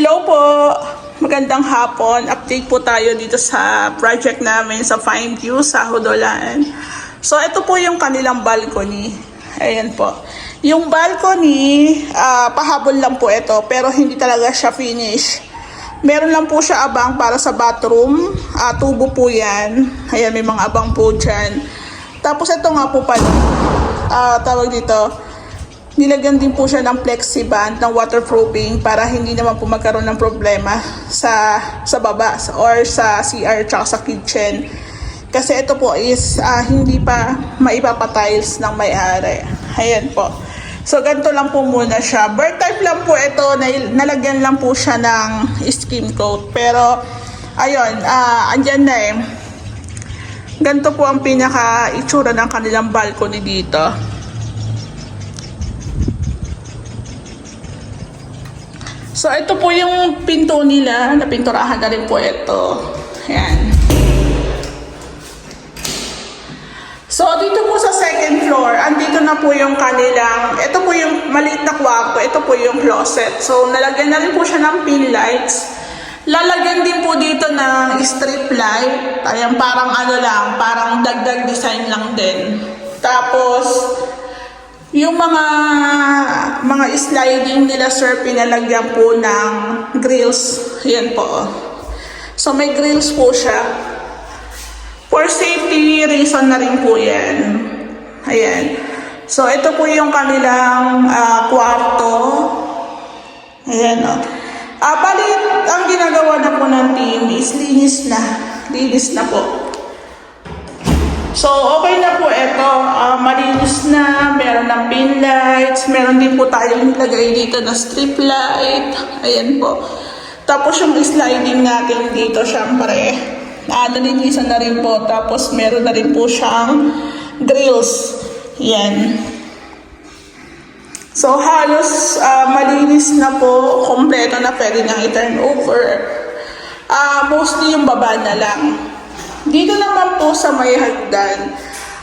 Hello po! Magandang hapon. Update po tayo dito sa project namin sa Find You sa Hudolan. So, ito po yung kanilang balcony. Ayan po. Yung balcony, ah, pahabol lang po ito, pero hindi talaga siya finish. Meron lang po siya abang para sa bathroom. Ah, tubo po yan. Ayan, may mga abang po dyan. Tapos ito nga po pala, ah, tawag dito, nilagyan din po siya ng plexiband ng waterproofing para hindi naman po magkaroon ng problema sa sa baba or sa CR tsaka sa kitchen. Kasi ito po is ah, hindi pa maipapatiles ng may-ari. Ayan po. So, ganito lang po muna siya. Bird type lang po ito. Nalagyan lang po siya ng skim coat. Pero, ayun, ah, andyan na eh. Ganito po ang pinaka-itsura ng kanilang balcony dito. So, ito po yung pinto nila. Napinturahan na rin po ito. Ayan. So, dito po sa second floor, andito na po yung kanilang, ito po yung maliit na kwarto, ito po yung closet. So, nalagyan na rin po siya ng pin lights. Lalagyan din po dito ng strip light. Ayan, parang ano lang, parang dagdag design lang din. Tapos, yung mga mga sliding nila sir, pinalagyan po ng grills. Yan po. oh. So, may grills po siya. For safety reason na rin po yan. Ayan. So, ito po yung kanilang ah, kwarto. Ayan o. Ah, bali, ang ginagawa na po ng team is linis na. Linis na po. So, okay na po ito. Ah, malinis na. Meron ng pin lights. Meron din po tayong nilagay dito na strip light. Ayan po. Tapos yung sliding natin dito, syempre, ah, nalinisan na rin po. Tapos meron na rin po siyang grills. Yan. So, halos ah, malinis na po. Kompleto na pwede nang i-turn over. Ah, mostly yung baba na lang. Dito naman po sa may hagdan,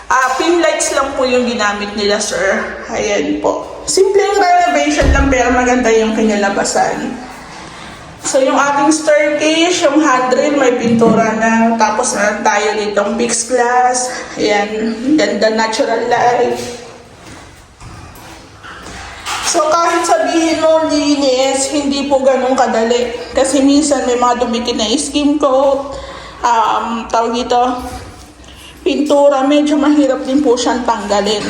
ah pin lights lang po yung ginamit nila, sir. Ayan po. Simpleng renovation lang pero maganda yung kinalabasan. So, yung ating staircase, yung handrail, may pintura na. Tapos, meron tayo ditong fixed glass. Ayan, ganda natural light. So, kahit sabihin mo linis, hindi po ganun kadali. Kasi minsan may mga dumikit na skin coat, um, tawag dito, pintura, medyo mahirap din po siyang tanggalin.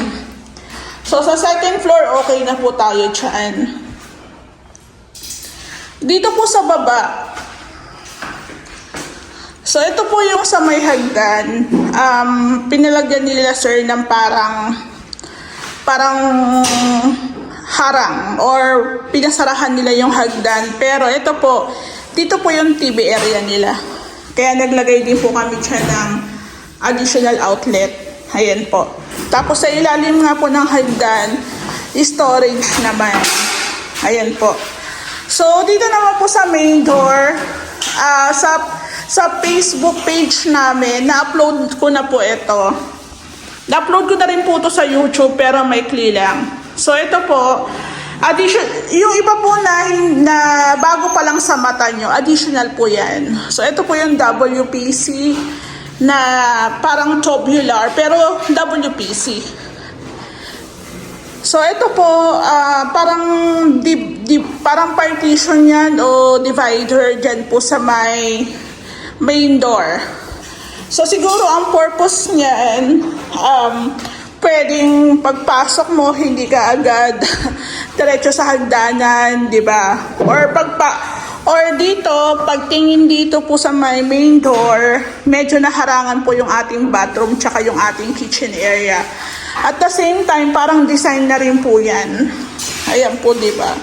So, sa second floor, okay na po tayo dyan. Dito po sa baba, so ito po yung sa may hagdan, um, pinalagyan nila sir ng parang, parang harang or pinasarahan nila yung hagdan. Pero ito po, dito po yung TV area nila. Kaya naglagay din po kami dyan ng additional outlet. Ayan po. Tapos sa ilalim nga po ng hagdan, storage naman. Ayan po. So, dito naman po sa main door, ah, sa, sa Facebook page namin, na-upload ko na po ito. Na-upload ko na rin po ito sa YouTube pero may lang. So ito po, addition, yung iba po na, na bago pa lang sa mata nyo, additional po yan. So ito po yung WPC na parang tubular pero WPC. So ito po, ah, parang di, di, parang partition yan o divider dyan po sa may main door. So siguro ang purpose niyan, um, pwedeng pagpasok mo, hindi ka agad diretso sa hagdanan, di ba? Or pagpa or dito, pagtingin dito po sa may main door, medyo naharangan po yung ating bathroom tsaka yung ating kitchen area. At the same time, parang design na rin po yan. Ayan po, di ba?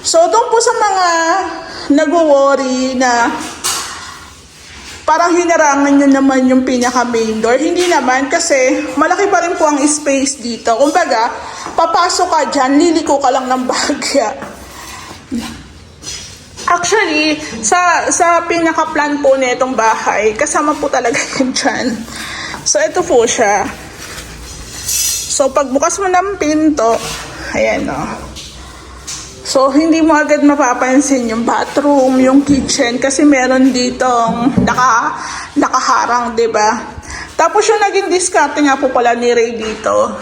So, doon po sa mga nagwo-worry na parang hinarangan nyo naman yung pinaka main door. Hindi naman kasi malaki pa rin po ang space dito. Kumbaga, papasok ka dyan, liliko ka lang ng bagya. Actually, sa sa pinaka-plan po nitong bahay, kasama po talaga yun dyan. So, ito po siya. So, pagbukas mo ng pinto, ayan o. So, hindi mo agad mapapansin yung bathroom, yung kitchen, kasi meron ditong naka, nakaharang, ba? Tapos yung naging discarte nga po pala ni Ray dito,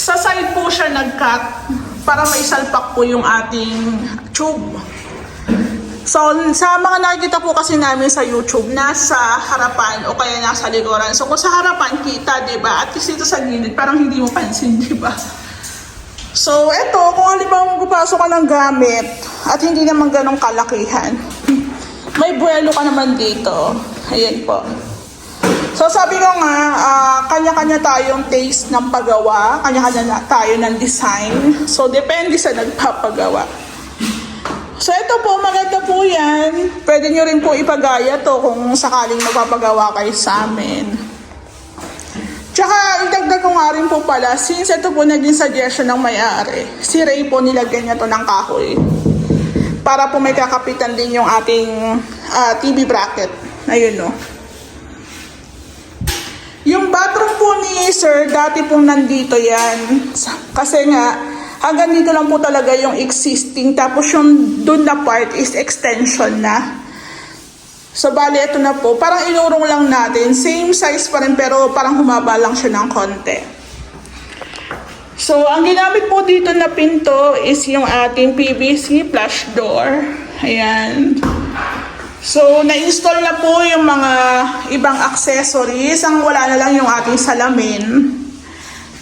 sa side po siya nag-cut para maisalpak po yung ating tube. So, sa mga nakikita po kasi namin sa YouTube, nasa harapan o kaya nasa likuran. So, kung sa harapan, kita, di ba? At least dito sa gilid, parang hindi mo pansin, di ba? So, eto, kung halimbawa magpapasok ka ng gamit at hindi naman ganong kalakihan, may buwelo ka naman dito. Ayan po. So, sabi ko nga, ah, kanya-kanya tayong taste ng paggawa, kanya-kanya tayo ng design. So, depende sa nagpapagawa. So ito po, maganda po yan. Pwede nyo rin po ipagaya to kung sakaling magpapagawa kayo sa amin. Tsaka, idagdag ko nga rin po pala, since ito po naging suggestion ng may-ari, si Ray po nilagyan niya to ng kahoy. Para po may kakapitan din yung ating ah, TV bracket. Ayun no. Yung bathroom po ni Sir, dati pong nandito yan. Kasi nga, hanggang dito lang po talaga yung existing. Tapos yung dun na part is extension na. So, bali, ito na po. Parang inurong lang natin. Same size pa rin, pero parang humaba lang siya ng konti. So, ang ginamit po dito na pinto is yung ating PVC flush door. Ayan. So, na-install na po yung mga ibang accessories. Ang wala na lang yung ating salamin.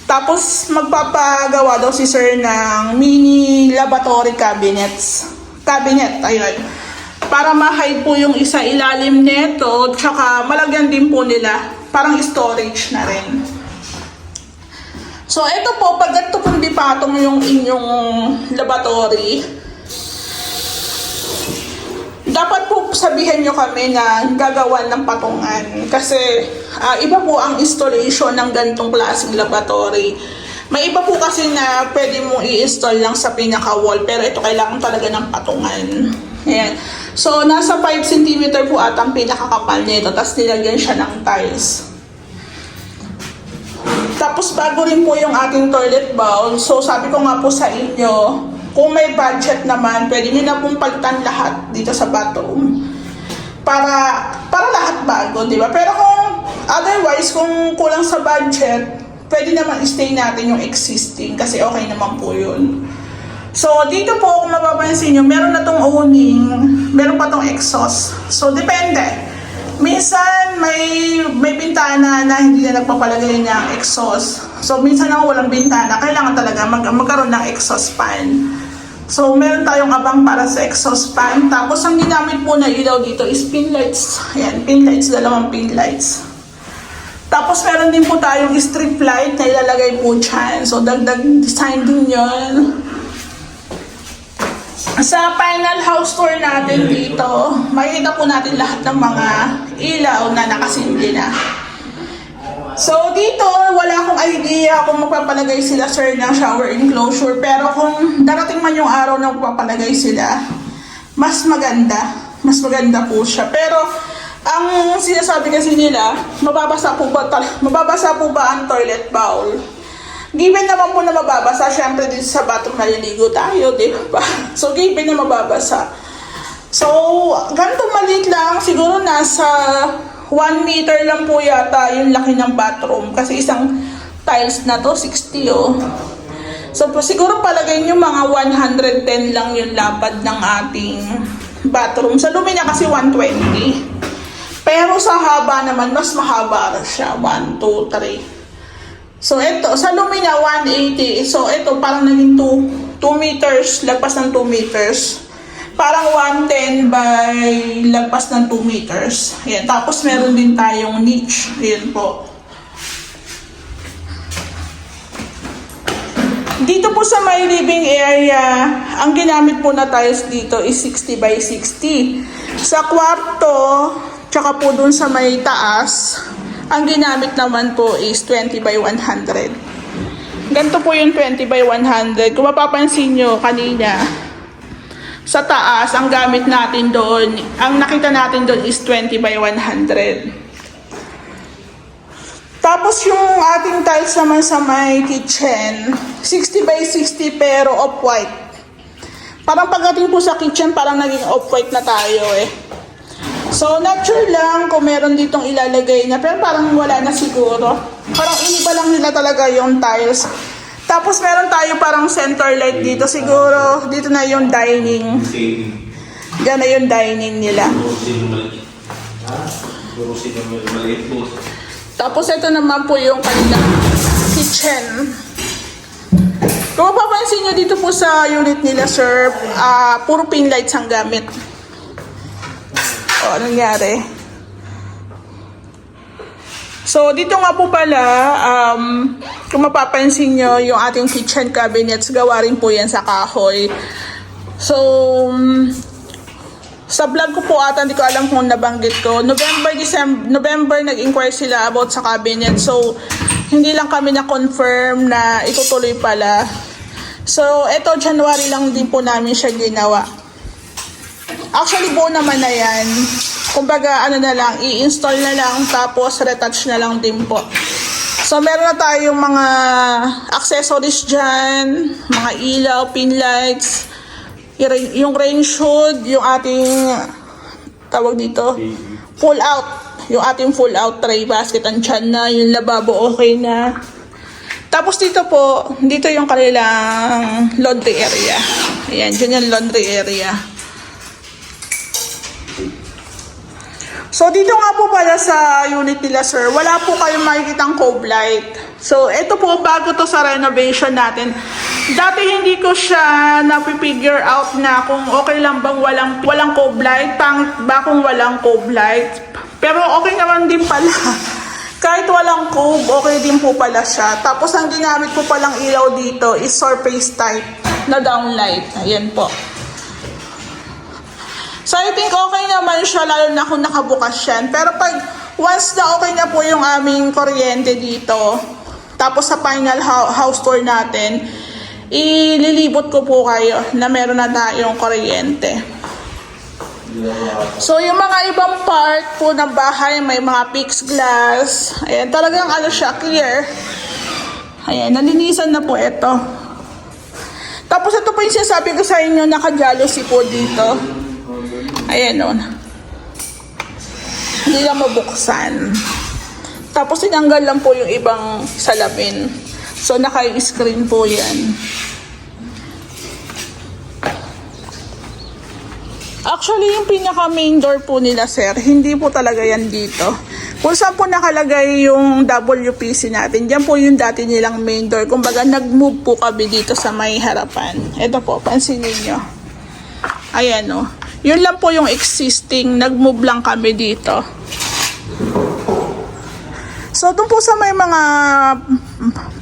Tapos, magpapagawa daw si Sir ng mini lavatory cabinets. Cabinet, ayun. Para ma-hide po yung isa ilalim neto, tsaka malagyan din po nila. Parang storage na rin. So, ito po, pag ito pong dipatong yung inyong laboratory, dapat po sabihin nyo kami na gagawan ng patungan. Kasi ah, iba po ang installation ng gantong klaseng laboratory. May iba po kasi na pwede mong i-install lang sa pinaka-wall, pero ito kailangan talaga ng patungan. Ayan. So, nasa 5 cm po at ang pinakakapal nito, tapos nilagyan siya ng tiles. Tapos bago rin po yung ating toilet bowl. So sabi ko nga po sa inyo, kung may budget naman, pwede nyo na pong palitan lahat dito sa bathroom. Para, para lahat bago, di ba? Pero kung otherwise, kung kulang sa budget, pwede naman stay natin yung existing kasi okay naman po yun. So, dito po, kung mapapansin nyo, meron na tong owning, meron pa tong exhaust. So, depende. Minsan may may bintana na hindi na nagpapalagay ng exhaust. So minsan naman walang bintana, kailangan talaga mag magkaroon ng exhaust fan. So meron tayong abang para sa exhaust fan. Tapos ang ginamit po na ilaw dito is pin lights. Ayan, pin lights, dalawang pin lights. Tapos meron din po tayong strip light na ilalagay po dyan. So dagdag design din yun. Sa final house tour natin dito, makikita po natin lahat ng mga ilaw na nakasindi na. So dito, wala akong idea kung magpapalagay sila sir ng shower enclosure. Pero kung darating man yung araw na magpapalagay sila, mas maganda. Mas maganda po siya. Pero ang sinasabi kasi nila, mababasa po ba, mababasa po ba ang toilet bowl? Given naman po na mababasa, syempre din sa bathroom naliligo tayo, di ba? So, given na mababasa. So, ganito maliit lang, siguro nasa 1 meter lang po yata yung laki ng bathroom. Kasi isang tiles na to, 60 oh. So, siguro palagay nyo mga 110 lang yung lapad ng ating bathroom. Sa lumi niya kasi 120. Pero sa haba naman, mas mahaba siya. 1, 2, 3. So, ito, sa Lumina, 180. So, ito, parang naging 2, 2 meters, lagpas ng 2 meters. Parang 110 by lagpas ng 2 meters. Ayan. Tapos, meron din tayong niche. Ayan po. Dito po sa my living area, ang ginamit po na tiles dito is 60 by 60. Sa kwarto, tsaka po dun sa may taas, ang ginamit naman po is 20 by 100. Ganito po yung 20 by 100. Kung mapapansin nyo kanina, sa taas, ang gamit natin doon, ang nakita natin doon is 20 by 100. Tapos yung ating tiles naman sa may kitchen, 60 by 60 pero off-white. Parang pagdating po sa kitchen, parang naging off-white na tayo eh. So, not sure lang kung meron ditong ilalagay na, pero parang wala na siguro. Parang iniba lang nila talaga yung tiles. Tapos meron tayo parang center light dito. Siguro, dito na yung dining. Saving. Diyan na yung dining nila. Tapos ito naman po yung kanilang kitchen. Kung mapapansin nyo dito po sa unit nila, sir, ah, puro pin lights ang gamit. O, ano nangyari? So, dito nga po pala, um, kung mapapansin nyo, yung ating kitchen cabinets, gawa rin po yan sa kahoy. So, um, sa vlog ko po ata, hindi ko alam kung nabanggit ko. November, December, November nag-inquire sila about sa cabinet. So, hindi lang kami na-confirm na itutuloy pala. So, eto, January lang din po namin siya ginawa. Actually, buo naman na yan. Kumbaga, ano na lang, i-install na lang, tapos retouch na lang din po. So, meron na tayong mga accessories dyan, mga ilaw, pin lights, yung- range hood, yung ating tawag dito, full out. Yung ating full out tray basket, andyan na, yung lababo okay na. Tapos dito po, dito yung kanilang laundry area. Ayan, dyan yung laundry area. So, dito nga po pala sa unit nila, sir, wala po kayong makikitang cove light. So, ito po, bago to sa renovation natin. Dati hindi ko siya napipigure out na kung okay lang bang walang, walang cove light, pangit ba kung walang cove light. Pero okay naman din pala. Kahit walang cove, okay din po pala siya. Tapos, ang ginamit po palang ilaw dito is surface type na downlight. Ayan po. So I think okay naman siya lalo na kung nakabukas yan. Pero pag once na okay na po yung aming kuryente dito, tapos sa final hou- house tour natin, ililibot ko po kayo na meron na tayong kuryente. So yung mga ibang part po ng bahay, may mga fixed glass. Ayan, talagang ano siya, clear. Ayan, nalinisan na po ito. Tapos ito po yung sinasabi ko sa inyo, naka-jealousy po dito. Ayan o. Hindi lang mabuksan. Tapos tinanggal lang po yung ibang salamin. So naka-screen po yan. Actually, yung pinaka main door po nila, sir, hindi po talaga yan dito. Kung saan po nakalagay yung WPC natin, dyan po yung dati nilang main door. Kumbaga, nag-move po kami dito sa may harapan. Ito po, pansinin nyo. Ayan o. Yun lang po yung existing. Nag-move lang kami dito. So, doon po sa may mga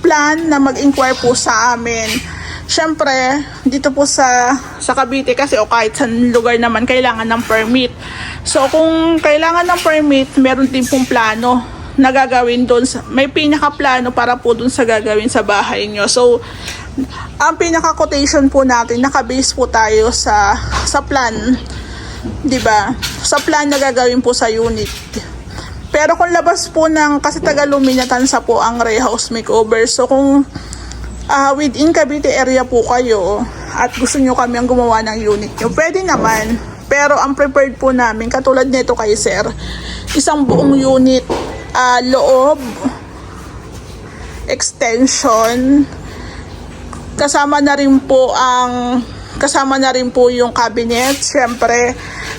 plan na mag-inquire po sa amin. Siyempre, dito po sa sa Cavite kasi o kahit sa lugar naman kailangan ng permit. So, kung kailangan ng permit, meron din pong plano na gagawin doon. May pinaka-plano para po doon sa gagawin sa bahay nyo. So, ang pinaka-quotation po natin, nakabase po tayo sa sa plan. 'di ba? Sa plan na gagawin po sa unit. Pero kung labas po ng, kasi taga Luminatansa po ang Ray House Makeover. So kung ah, within Cavite area po kayo at gusto nyo kami ang gumawa ng unit nyo, pwede naman. Pero ang prepared po namin, katulad nito kay Sir, isang buong unit, ah, loob, extension, kasama na rin po ang kasama na rin po yung cabinet. Siyempre,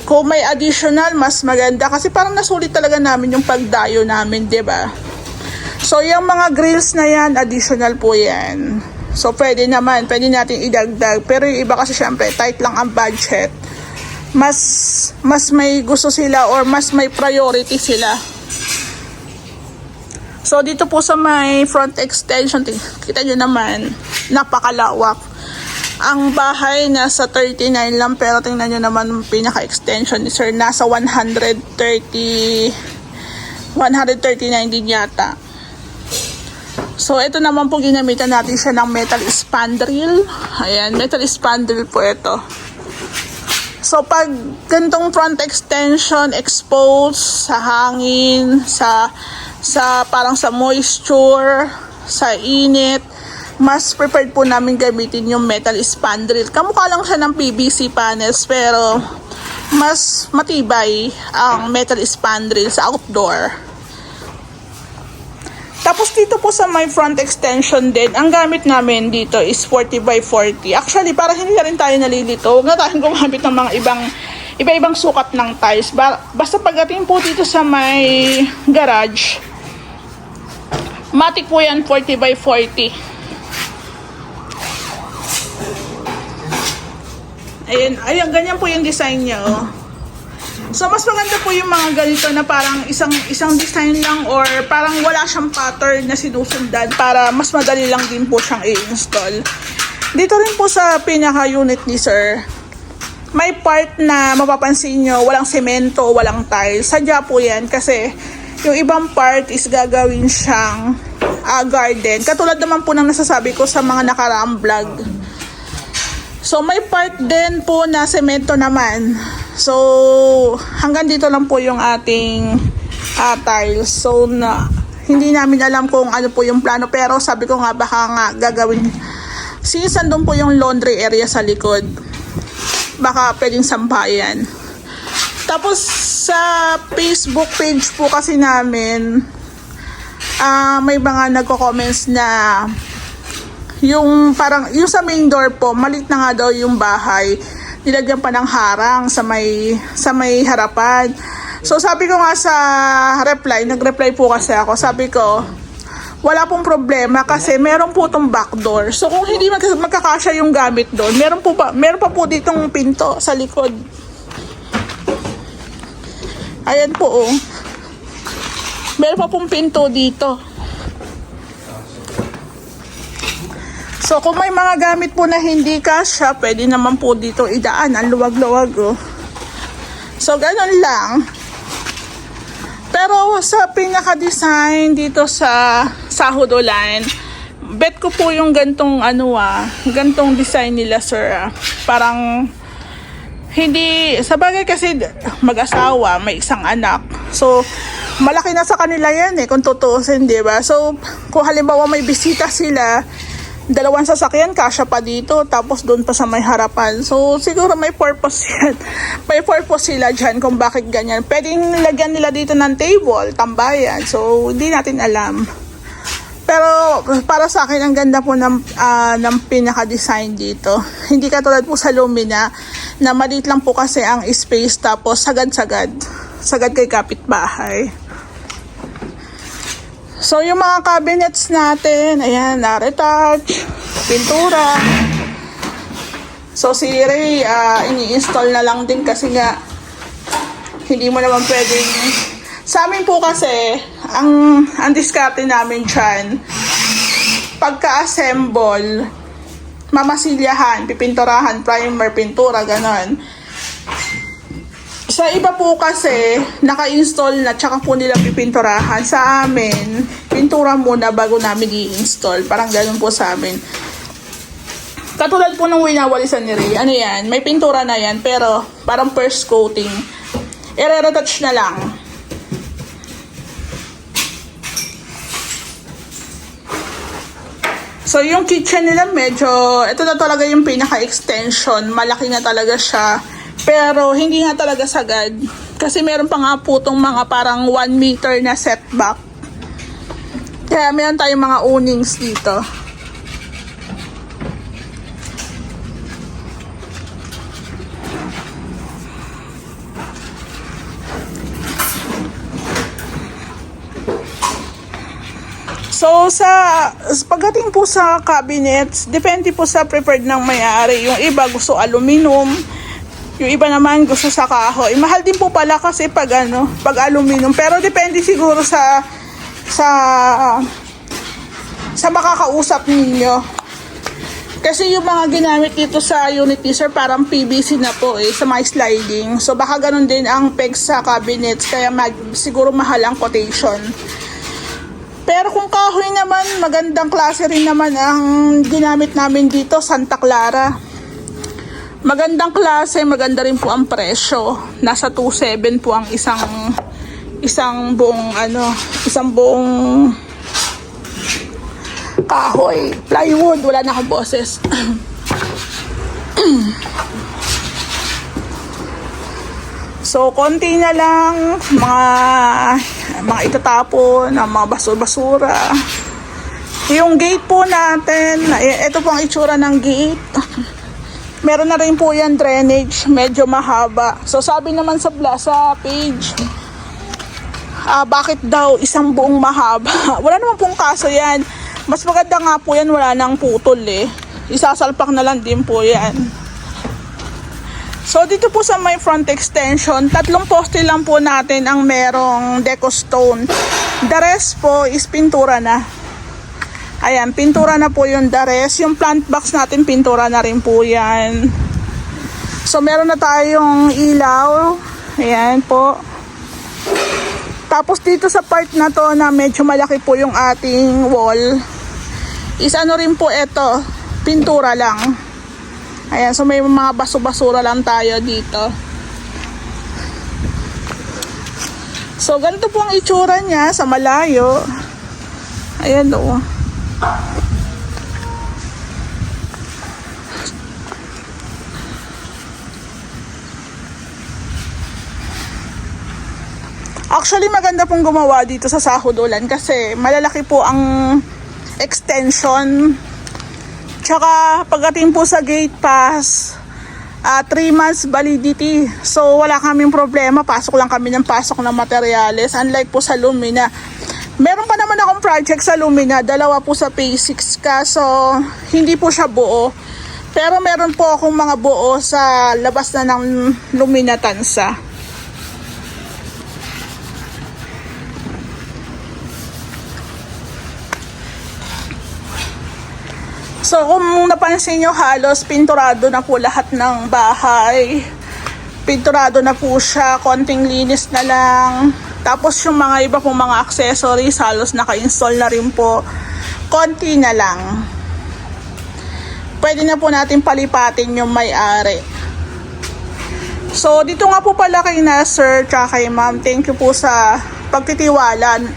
kung may additional, mas maganda. Kasi parang nasulit talaga namin yung pagdayo namin, ba? So, yung mga grills na yan, additional po yan. So, pwede naman, pwede natin idagdag. Pero yung iba kasi syempre, tight lang ang budget. Mas, mas may gusto sila or mas may priority sila. So, dito po sa may front extension, kita nyo naman, napakalawak. Ang bahay nasa 39 lang, pero tingnan nyo naman pinaka-extension ni Sir, nasa 130, 139 din yata. So, ito naman po ginamitan natin siya ng metal spandrel. Ayan, metal spandrel po ito. So, pag ganitong front extension, exposed sa hangin, sa, sa parang sa moisture, sa init, mas prepared po namin gamitin yung metal spandrel. Kamukha lang siya ng PVC panels pero mas matibay ang metal spandrel sa outdoor. Tapos dito po sa my front extension din, ang gamit namin dito is 40 by 40. Actually, para hindi na rin tayo nalilito, huwag na tayong gumamit ng mga ibang iba-ibang sukat ng tiles. Ba- basta pagdating po dito sa may garage, matic po yan 40 by 40. Ayun, ayun, ganyan po yung design niya, oh. So, mas maganda po yung mga ganito na parang isang isang design lang or parang wala siyang pattern na sinusundan para mas madali lang din po siyang i-install. Dito rin po sa pinaka-unit ni sir, may part na mapapansin nyo, walang semento, walang tiles. Sadya po yan kasi yung ibang part is gagawin siyang ah, garden. Katulad naman po ng nasasabi ko sa mga nakaraang vlog. So may part din po na semento naman. So hanggang dito lang po yung ating ah, tiles. So na hindi namin alam kung ano po yung plano pero sabi ko nga baka nga gagawin since andun po yung laundry area sa likod baka pwedeng sampayan. Tapos sa Facebook page po kasi namin ah may mga nagko-comments na yung parang yung sa main door po malit na nga daw yung bahay. Nilagyan pa ng harang sa may sa may harapan. So sabi ko nga sa reply nag-reply po kasi ako. Sabi ko wala pong problema kasi meron po tong back door. So kung hindi mag magkakasya yung gamit doon meron po pa meron pa po ditong pinto sa likod ayan po oh meron pa pong pinto dito So kung may mga gamit po na hindi kasya, pwede naman po dito idaan. Ang luwag-luwag oh. So ganun lang. Pero sa pinaka-design dito sa Sahod Line, bet ko po yung gantong ano ah, gantong design nila sir ah. Parang hindi, sa bagay kasi mag-asawa, may isang anak. So, malaki na sa kanila yan eh, kung tutuusin, di ba? So, kung halimbawa may bisita sila, dalawang sasakyan, kasya pa dito, tapos doon pa sa may harapan. So, siguro may purpose yan. May purpose sila dyan kung bakit ganyan. Pwedeng nilagyan nila dito ng table, tambayan. So, hindi natin alam. Pero para sa akin ang ganda po ng ah, ng pinaka-design dito. Hindi katulad po sa Lumina na maliit lang po kasi ang space tapos sagad-sagad. Sagad kay kapitbahay. So yung mga cabinets natin, ayan, na-retouch, pintura. So si Ray, ah, ini-install na lang din kasi nga hindi mo naman pwedeng sa amin po kasi ang ang diskarte namin dyan pagka-assemble mamasilyahan, pipinturahan, primer, pintura, ganon. Sa iba po kasi, naka-install na tsaka po nila pipinturahan. Sa amin, pintura muna bago namin i-install. Parang ganun po sa amin. Katulad po ng winawalisan ni Ray, ano yan, may pintura na yan, pero parang first coating. I-retouch na lang. So, yung kitchen nila medyo, ito na talaga yung pinaka-extension. Malaki na talaga siya. Pero, hindi nga talaga sagad. Kasi meron pa nga po mga parang 1 meter na setback. Kaya meron tayong mga awnings dito. So sa pagdating po sa cabinets, depende po sa preferred ng may-ari. Yung iba gusto aluminum, yung iba naman gusto sa kahoy. Mahal din po pala kasi pag ano, pag aluminum. Pero depende siguro sa sa sa makakausap ninyo. Kasi yung mga ginamit dito sa unit ni sir parang PVC na po eh, sa mga sliding. So baka ganun din ang pegs sa cabinets kaya mag, siguro mahal ang quotation. Pero kung kahoy naman, magandang klase rin naman ang ginamit namin dito, Santa Clara. Magandang klase, maganda rin po ang presyo. Nasa 2.7 po ang isang isang buong ano, isang buong kahoy. Plywood, wala na akong boses. So, konti na lang mga mga itatapon, ang mga basura-basura. Yung gate po natin, eh, ito po ang itsura ng gate. Meron na rin po yan drainage, medyo mahaba. So, sabi naman sa, sa page, ah, bakit daw isang buong mahaba? Wala naman pong kaso yan. Mas maganda nga po yan, wala nang putol eh. Isasalpak na lang din po yan. So dito po sa may front extension, tatlong poste lang po natin ang merong deco stone. The rest po is pintura na. Ayan, pintura na po yung the rest. Yung plant box natin, pintura na rin po yan. So meron na tayong ilaw. Ayan po. Tapos dito sa part na to na medyo malaki po yung ating wall, is ano rin po ito, pintura lang. Ayan, so may mga baso-basura lang tayo dito. So, ganito po ang itsura niya sa malayo. Ayan o. Actually, maganda pong gumawa dito sa Sahudulan kasi malalaki po ang extension Tsaka pagdating po sa gate pass, 3 months validity. So wala kaming problema, pasok lang kami ng pasok ng materyales. Unlike po sa Lumina. Meron pa naman akong project sa Lumina, dalawa po sa Phase 6 kaso hindi po siya buo. Pero meron po akong mga buo sa labas na ng Lumina Tansa. So kung napansin nyo halos pinturado na po lahat ng bahay. Pinturado na po siya, konting linis na lang. Tapos yung mga iba pong mga accessories halos naka-install na rin po. Konti na lang. Pwede na po natin palipatin yung may-ari. So dito nga po pala kay Nasir tsaka kay Ma'am, thank you po sa pagtitiwala.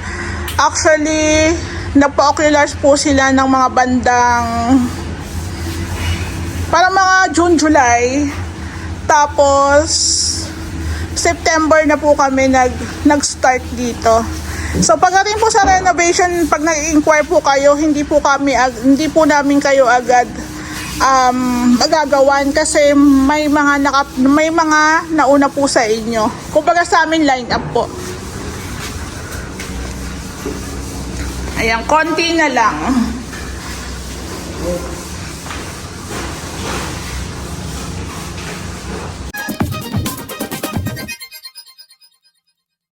Actually, nagpa-oculars po sila ng mga bandang para mga June, July. Tapos, September na po kami nag, nag-start dito. So pagdating po sa renovation, pag nag-inquire po kayo, hindi po kami hindi po namin kayo agad um, magagawan kasi may mga naka, may mga nauna po sa inyo. Kumbaga sa amin line up po. Ayan, konti na lang.